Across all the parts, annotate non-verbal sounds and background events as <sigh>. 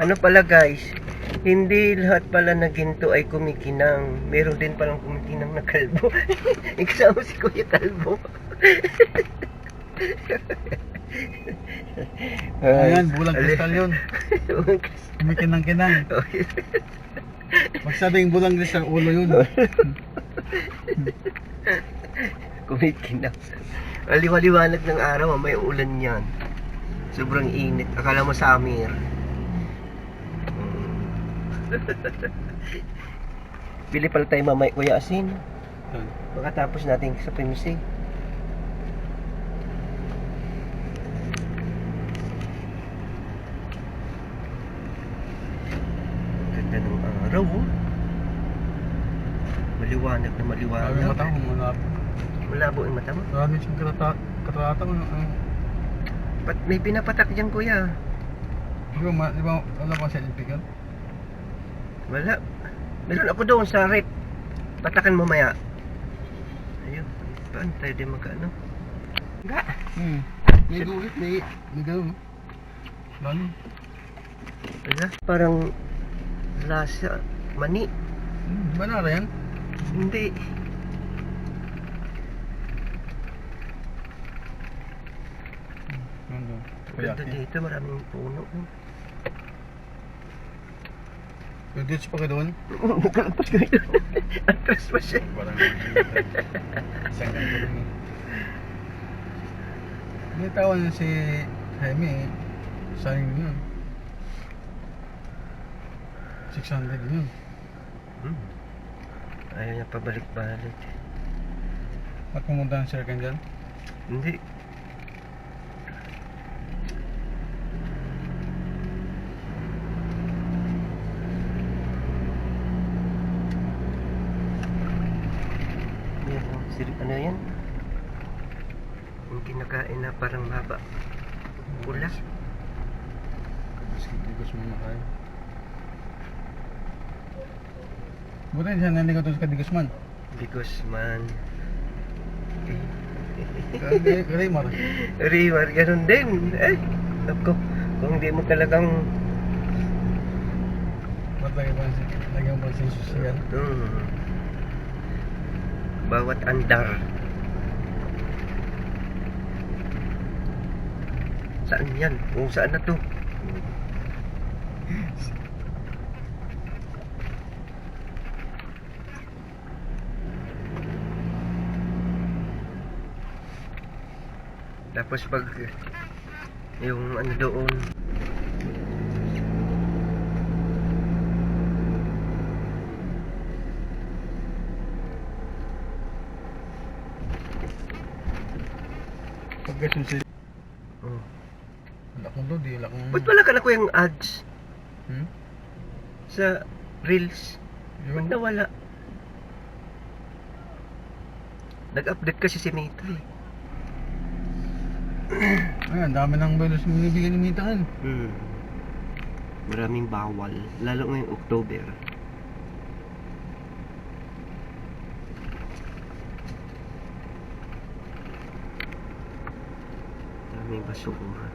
Ano pala guys, hindi lahat pala na ginto ay kumikinang. Meron din palang kumikinang na kalbo. <laughs> Ikasama si Kuya Kalbo. <laughs> Ayan, bulang kristal yun. Kumikinang-kinang. Magsabing bulang kristal, ulo yun. <laughs> kumikinang. Aliwaliwanag ng araw, may ulan yan. Sobrang init. Akala mo summer. <laughs> Bili pala tayo mamay kuya asin. Makatapos natin sa premisi. Ganda ng araw oh. Maliwanag na maliwanag. mata ko, malabo. Malabo yung mata mo. Marami siyang karata, katarata ko. Ano, may pinapatak dyan kuya. di ba, di ba, wala pa sa yun? Wala. Meron ako doon sa rep. Patakan mo maya. Ayun. Paano tayo din magkano? Nga. Hmm. May guhit, may, may gano'n. Lalo. Wala. Parang lasa. Mani. Hmm, banana yan. Hindi. Ano? Ganda dito. Maraming puno. Yung ditch pa ka doon? Nakalagpas ko yun. Atras pa siya. Parang isang na si Jaime eh. Sayang yun. 600 yun. Hmm. Ayaw niya pabalik-balik. At pumunta ng Sir dyan? Hindi. Yan, oh, sir, ano yan? Yung kinakain na parang maba. Pula. Hindi ko sumama kayo. Buti hindi siya naligaw doon sa Kadigusman. Because man. Kaya Raymar. Riwar, ganun din. Eh, ako, kung hindi mo talagang Ba't lagi ba lagi mo ba siya susiyan? Hmm. Bawat andar. Saan yan? Kung saan na to? <laughs> Tapos pag yung ano doon Pagkas yung sila. oh. Wala kong load eh. Wala kong... Ba't wala ka na kuyang ads Hmm? sa Reels? Yung... Ba't nawala? Nag-update kasi si Mito eh. <clears throat> Ay, ang dami ng bonus binibigyan ni Mita kan. Hmm. Maraming bawal. Lalo ngayong October. Maraming basura.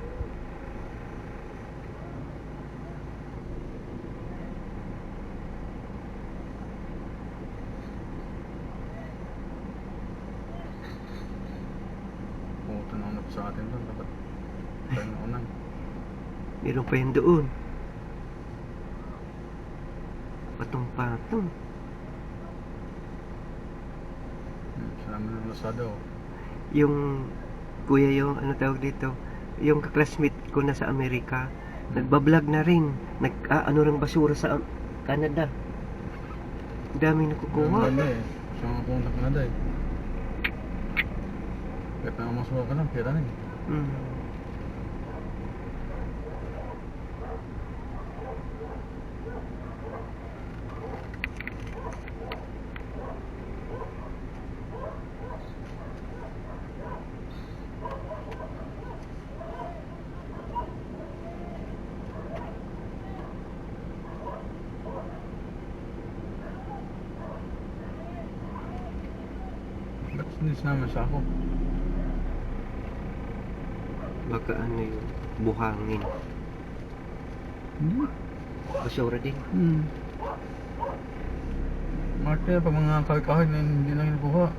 Puto na ako sa atin doon. Dapat tayo na unang. Meron pa yun doon. Patong-patong. Hmm, Sa namin ng Lazada oh. Yung kuya yung ano tawag dito, yung kaklasmate ko na sa Amerika, nagbablog na rin. Nag ah, ano basura sa Am- Canada. Ang dami Ang nakukuha. ganda eh. Sa mga pumunta ka na dahil. Kahit na masuha ka lang, pera rin. Mm. Sinama sa ako? Baka ano yung buhangin. Hindi. Basura din. Hmm. Marte pa mga kahoy-kahoy na hindi lang kinukuha.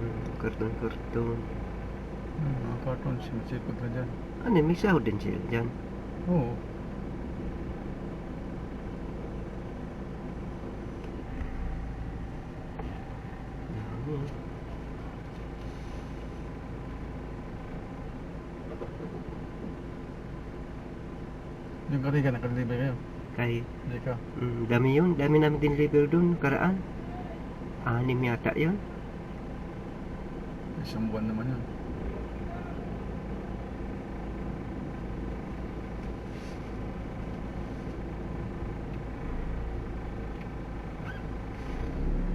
Hmm, karton-karton. Hmm, mga carton, sinisipag na dyan. Ano, may sahod din sila dyan. Oo. Dami. Yung kariga, nakadeliver kayo. Kay, Hindi ka. mm, dami yun. Dami namin dineliver doon, karaan. Anim yata yun. Isang buwan naman yun.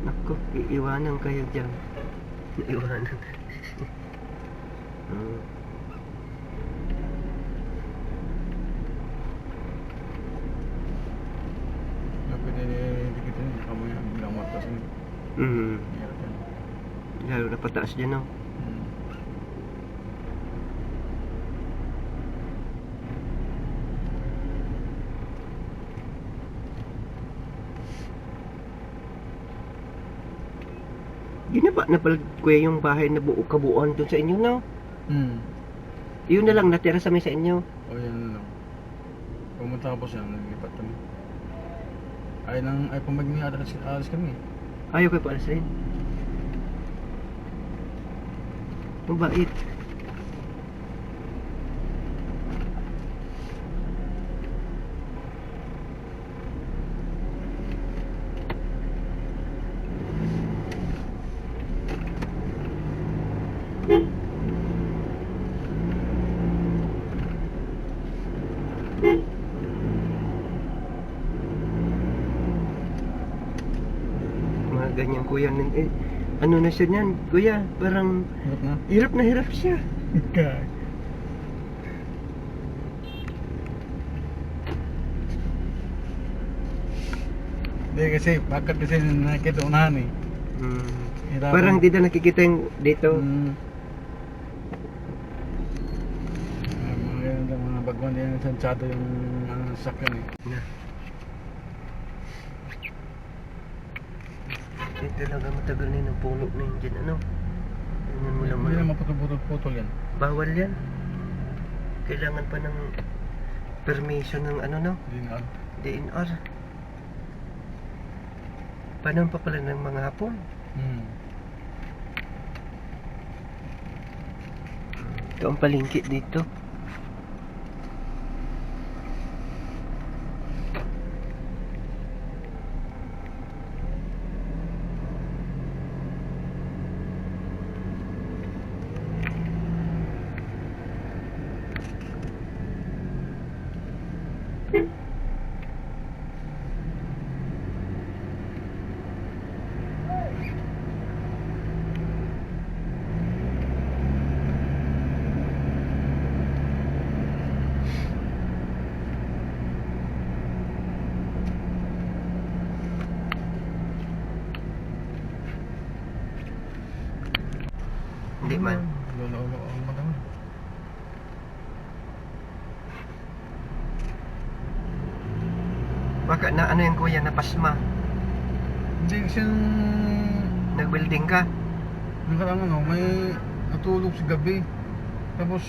Naku, iiwanan kayo dyan. Iiwanan. Hmm. Yung pwede dikit yun, kamo yan, bilang matas yun. Mm. Hirap yan. Pataas dyan? Hmm. Yun na ba napalag kuya yung bahay na buo kabuuan doon sa inyo, no? Hmm. Yun na lang natira sa may sa inyo. O yan na lang. Pumunta ko po siya, naglipat kami. Ay nang, ay pumagni alas, alas kami. Ayaw kayo paalas rin. Mabait. Mga ganyan kuya. nin- Eh, ano na siya niyan, kuya? Parang Hirap na. hirap na hirap siya. Kaya. Hindi kasi, bakit kasi nakikita unahan eh. Hmm. Hirapan. Parang di na nakikita yung dito. Mm. Ah, mga ganun mga bagwan din yung sansyado yung ano, sakyan eh. Na. Lang ang matagal na yun ang puno na yun dyan. Ano? Tingnan mo lang. Hindi ano. na maputol-putol yan. Bawal yan. Kailangan pa ng permission ng ano no? Na. DNR. Paano pa pala ng mga hapon? Mm. Ito ang palingki dito. Hindi man. Lolo-lolo ang madami. Baka na ano yung kuya na pasma. Hindi kasi nung Nag-building ka. nakarang ano, may natulog sa gabi. Tapos,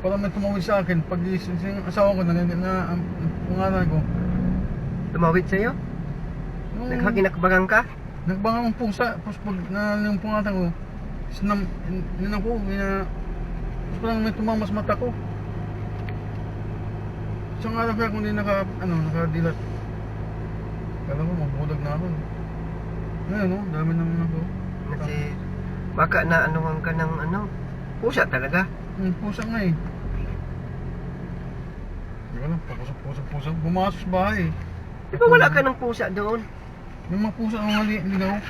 parang may tumawid sa akin. Pag yung asawa ko na, na, na ang pangalan ko, Tumawid sa'yo? nung Naghakinakbagang ka? nagbangang ng pusa. Tapos pag na yung pangatan ko, sinam, yun ako, ina, tapos parang may tumamas mata ko. Isang araw kaya kung hindi naka, ano, nakadilat. Kala ko, mabulag na ako. Ngayon, no, dami naman ako. Kasi baka na anuhan ka ng ano, pusa talaga. Yung pusa nga eh. Hindi ko alam, papusok-pusok-pusok. Bumasok sa bahay eh. Di ba wala ka ng pusa doon? May mga pusa ang mali, ligaw.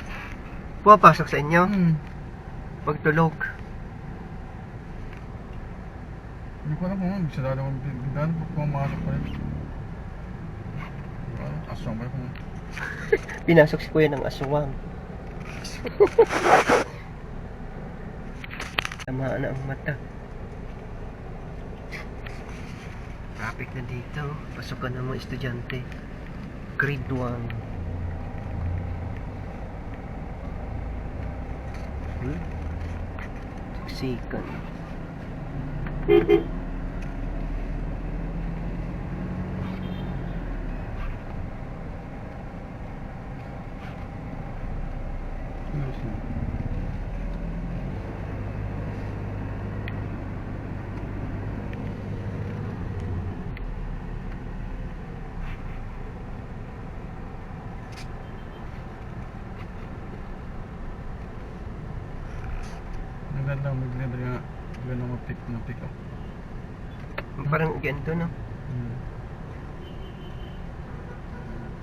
Pumapasok sa inyo? Hmm. Pagtulog. Hindi ko alam kung ano, bisa dalawa ang biglaan pag pumasok pa rin. Aswang ba kung... <laughs> Pinasok si kuya ng aswang. <laughs> Tamaan na ang mata. Traffic na dito. Pasukan ng mga estudyante. Grade 1. Hmm? Sikan. <laughs> Parang ganito, no? Hmm.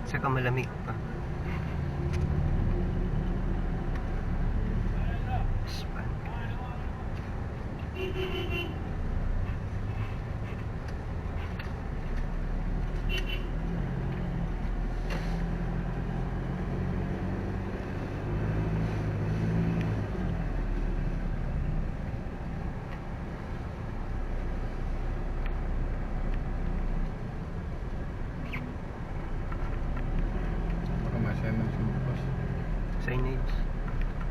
Saka malamig pa. Span. Baka may assignment sa bukas. Signage.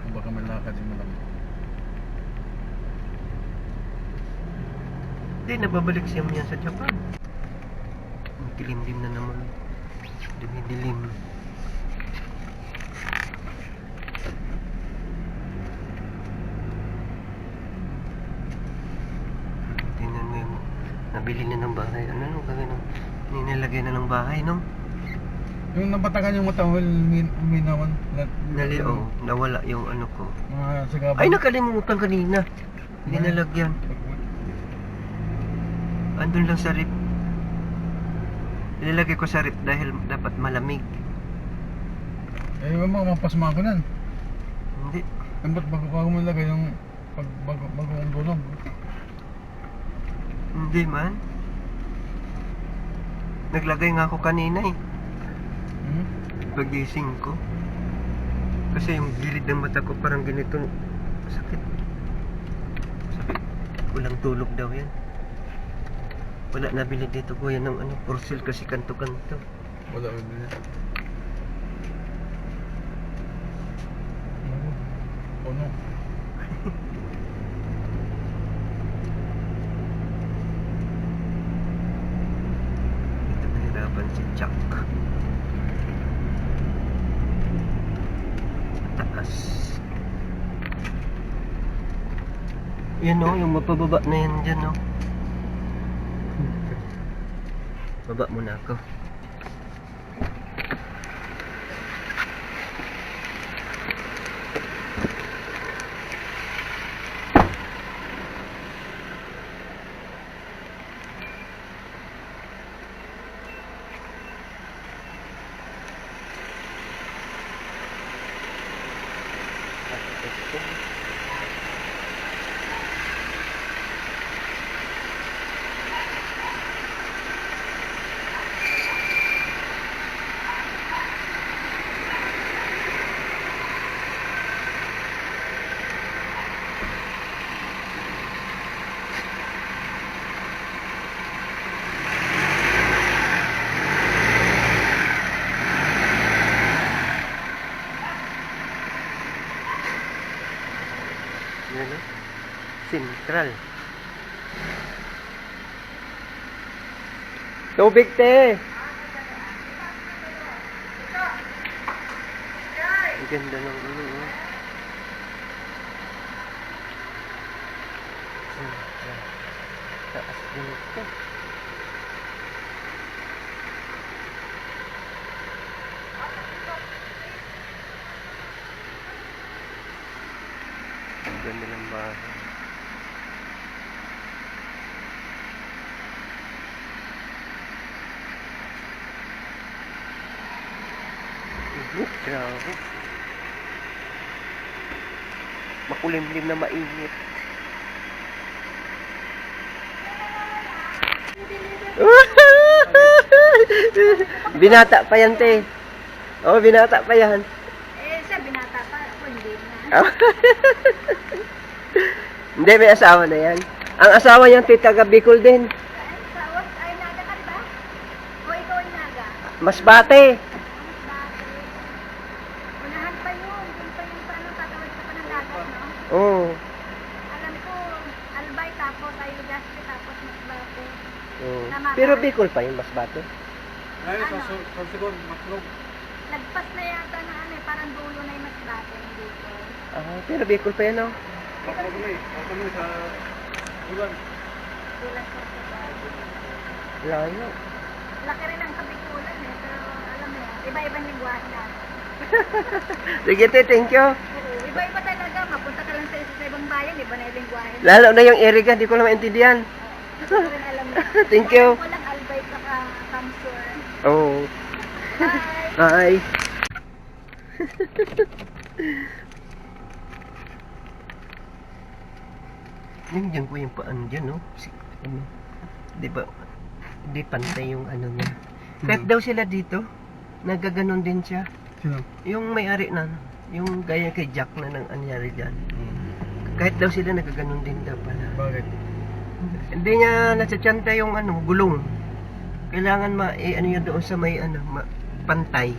O baka may lakad yung malamig. Hindi, nababalik siya yan sa Japan. Dilim-dim na naman. Dumidilim. Tingnan mo yung nabili na ng bahay. Ano nung gagawin ng ninalagay na ng bahay, no? Yung napatakan yung mata mo, min minawan. Nali, oh, nawala yung ano ko. Mga sagabal. Ay, nakalimutan kanina. Hindi nalagyan. Andun lang sa rip. Nilalagay ko sa rip dahil dapat malamig. Eh, yung mga mapasma ko nan. Hindi. Ang ba't bago, bago mo ilagay yung pag bago, bago ang dunog. Hindi man. Naglagay nga ako kanina eh. Hmm? Pagising ko. Kasi yung gilid ng mata ko parang ganito. Sakit. Sakit. Walang tulog daw yan. Wala nabili dito ko yan ng ano, porcel kasi kanto-kanto. Wala din. Oh no. <laughs> Dito nahirapan si Chuck. Taas. Yan o, yung mapababa na yan dyan o. Baba muna ako. Yan o. Sentral. Tubig te! Ang ganda ng ano. Taas din ito. Ang ganda ng bahay. Grabe. Makulimlim na mainit. <laughs> binata pa yan, te. Oo, binata pa yan. Eh, sa binata pa, ako hindi na. <laughs> Hindi, may asawa na yan. Ang asawa niyan, tita Bicol din. Ay, tawag, ay naga ka ba? O ikaw ay naga? Masbate. Bakit? Unahan pa yun. Yun pa yung paano tatawid ka pa ng dagat, no? Oo. Alam ko, Albay tapos ay Legazpi tapos Masbate. Oo. Tama Pero? Bicol pa yung Masbate. Ngayon, Ano? sa sa siguro, matlog. Lagpas na yata na ano eh, parang dulo na yung Masbate, hindi ko. Ah, pero Bicol pa yan, oh. Matlog kami. Matlog kami sa ulan. Dulas sa. Layo. Laki rin ang kabikulan eh, pero alam mo yan, iba-ibang lingwahe natin. <laughs> Sige, te, thank you. Oo, iba-iba talaga. Mapunta ka lang sa isa sa ibang bayan, iba na yung lingwahe. Lalo na yung Erica, di ko na maintindihan. Thank you. Alam ko lang Albay saka Kamsur. Oo. Bye! Bye. <laughs> Nandiyan ko yung paano dyan, no? Si, ano, di ba, di pantay yung ano niya. Kahit Hmm. daw sila dito, nagaganon din siya. Sino? Yung may-ari na, yung gaya kay Jack na nang anyari dyan. Hmm. Kahit daw sila nagaganon din daw pala. Bakit? Hindi niya natsatsanta yung ano, gulong. Kailangan ma, eh, ano yun doon sa may ano, ma, pantay.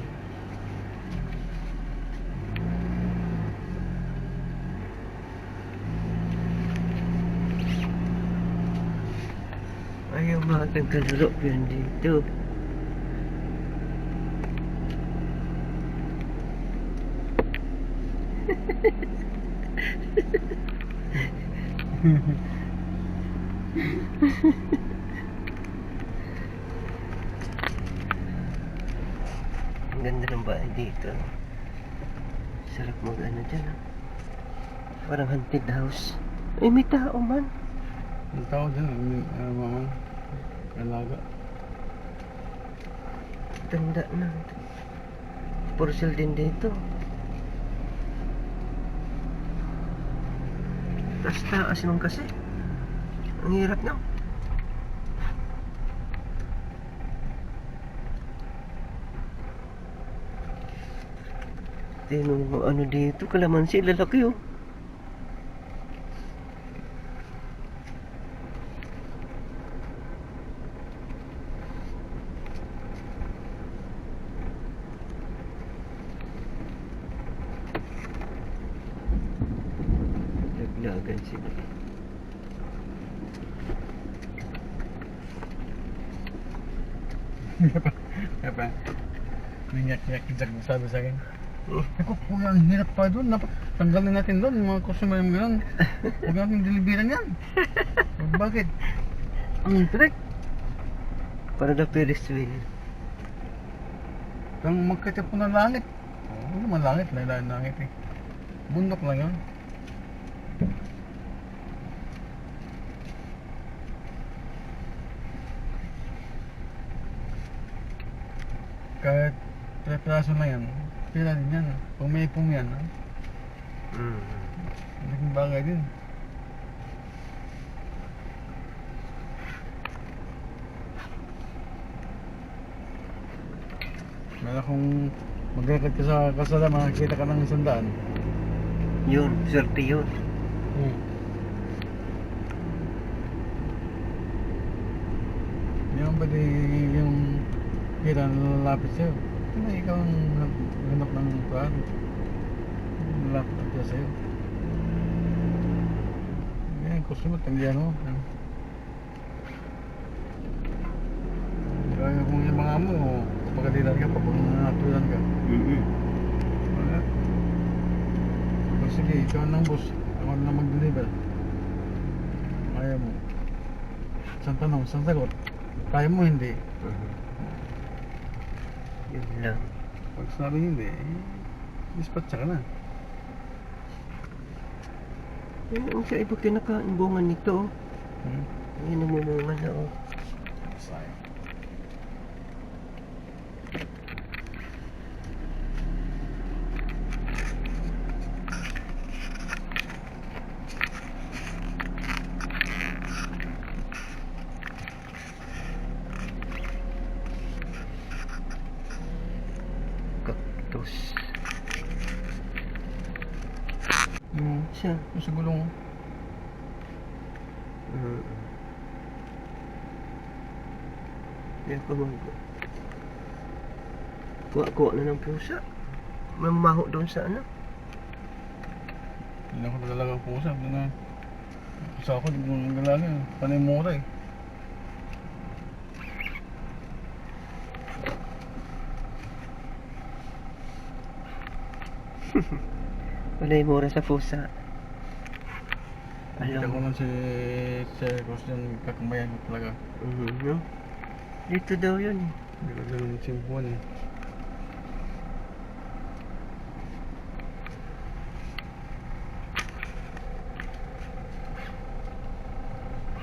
Ayaw mga kalaro yan dito. <laughs> Ang ganda ng bahay dito. Sarap mag ano dyan ah. Parang haunted house. Eh, may tao man. Ang tao dyan, uh, mama. Alaga. Tanda na. Porcel din dito. Tapos taas naman kasi. Ang hirap na. Tingnan mo ano dito, kalamansi, lalaki oh. Laglagan sila. Kaya pa, may nyak-nyak Jack sabi sa akin. Ako, kuya, ang hirap pa doon. Dapat tanggalin natin doon, mga customer yung gano'n. Huwag natin deliveran yan. Bakit? Ang trick. Para na Ferris wheel. Kang magkatip po ng langit. Oh, Ano naman langit? Laila ng langit eh. Bundok lang yun. Kahit piraso na yan, pira din yan. Kung may ipong yan, ah, Mm. malaking bagay din. Meron kung magkakad ka sa kasada, makakita ka ng sandaan. Yun, swerte yun. Hmm. Naman pwede yung kita na lalapit sa'yo. Hindi, ikaw ang hanap ng kuhan. Lalapit ka sa'yo. Yan, customer, tanggihan mo. Kaya kung yung mga mo, pagkadilan ka, pag natulan ka. O sige, ikaw ang boss. Ako na mag-deliver. Kaya mo. Isang tanong, isang sagot. Kaya mo hindi. Mhm. Yun lang. Pag sabi hindi, eh, dispatch ka na. Yan ang sa iba kinakain bunga nito. Hmm? Yan ang mumunga na oh. Sa gulong. Mm. Yan pa mag... Kuha-kuha na ng pusa. Mamaho doon sa ano. Hindi ako nagalaga ng pusa. Doon na. Sa ako, hindi ko nagalaga. Panay mura eh. Wala yung mura sa pusa. Nakita ko lang si Sir Cross yung kakambayan ko talaga. Mhm, no? Dito daw yun ko ganun simpuan eh.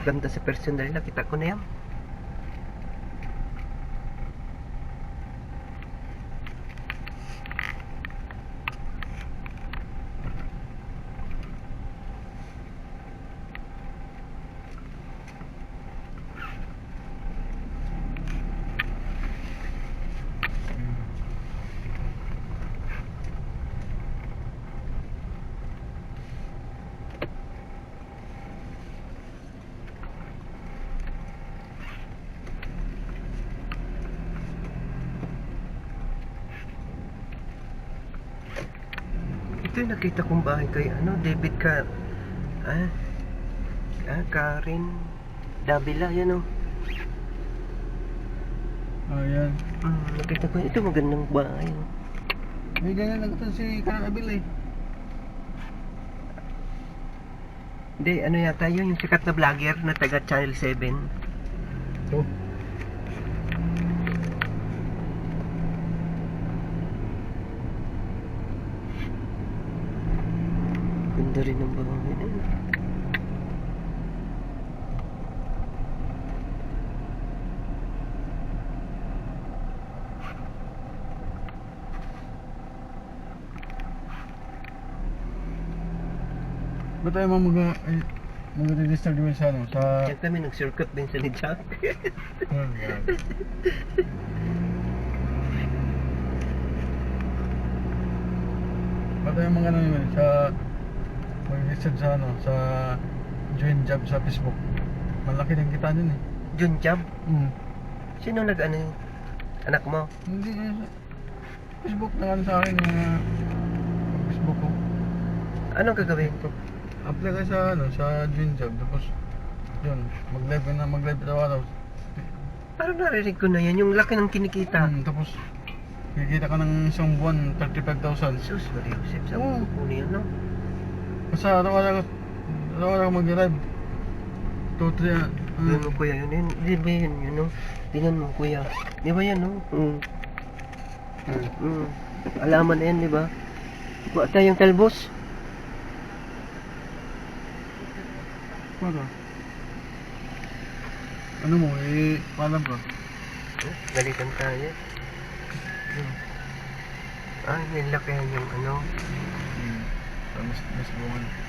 Ganda sa personal na. Kita ko na yan. Ito yung nakita kong bahay kay ano, David ka... Ah? Ah, Karen... Davila, yan o. Ah, yan. Mm, nakita ko, ito magandang bahay. oh. May ganyan lang ito si Karan Abil eh. Hindi, ano yata yun, yung sikat na vlogger na taga Channel 7. Ito. Ganda rin ng bahay. eh. Ba't tayo mga mag... Ay, mag-register din sa ano? Sa... Diyan kami nag-circuit din sa ni Jack. Oh, God. Ba't tayo mga ano yun? Sa... Mag-register sa ano? Sa... Join job sa Facebook. Malaki din kita dun eh. Jun Jab. Hmm. Sino nag ano yun? Anak mo? Hindi eh, Facebook na ano sa akin mga Facebook ko. Anong gagawin? Apply ka sa ano sa Join Job tapos yun, mag-live ka na mag-live sa araw. Parang narinig ko na yan, yung laki ng kinikita. Hmm, tapos kikita ka ng isang buwan 35,000. Sus, Maria Josep, sa Oo. mo yan, no? Basta araw-araw araw-araw mag-live. 2 3 Yun mo kuya, yun, yun, di ba yun, yun, no? Tingnan mo kuya, di ba yan, no? Mm. Mm. Mm. Alaman na yan, di ba? Kuha tayong talbos. Para. Ano mo, eh, palam ka. Oh, Galitan tayo. Hmm. Ah, nilakihan yung ano. Hmm. Sa mas,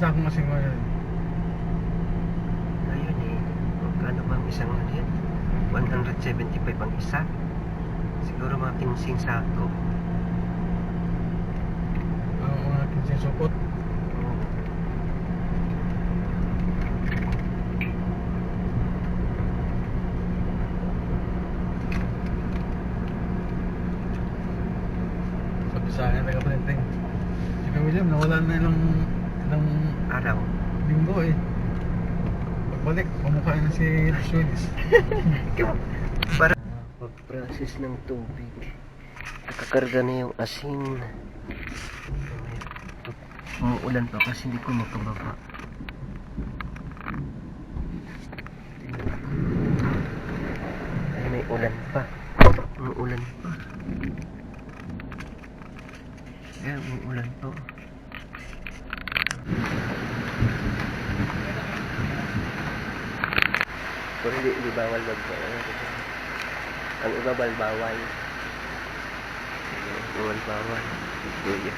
sa akong kasing ngayon? Ayun eh. Magkano ba ang isang ano yan? 175 ang isa. Siguro mga 15 sako. Ang mga kinsing supot. Oo. Sabi sa akin, taga-printing. Si Kuya William, nawala na ilang, ilang Araw. linggo eh. Pagbalik, pamukha na si Willis. Para pag-process ng tubig. Nakakarga na yung asin. Umuulan pa kasi hindi ko makababa. Ay, may ulan pa. Umuulan pa. Ayan, umuulan pa. Pero hindi, hindi bawal mag Ang iba bal bawal. Bawal bawal. Kuya.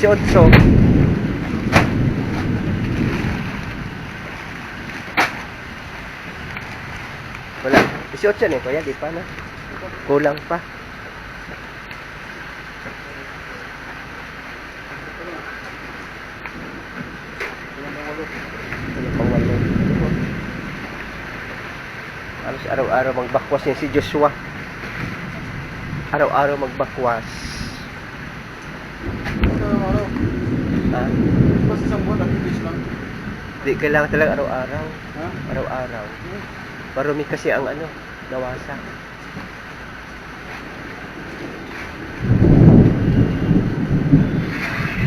Si Otso. Wala. Si Otso na eh, kuya, di pa na. Kulang pa. Halos araw-araw magbakwas yan si Joshua. Araw-araw magbakwas. Araw-araw. Ah, Basta isang buwan, bilis lang. di kailangan talaga araw-araw. Ha? Araw-araw. Marumi kasi ang ano, gawasan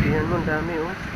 yan mo dami oh.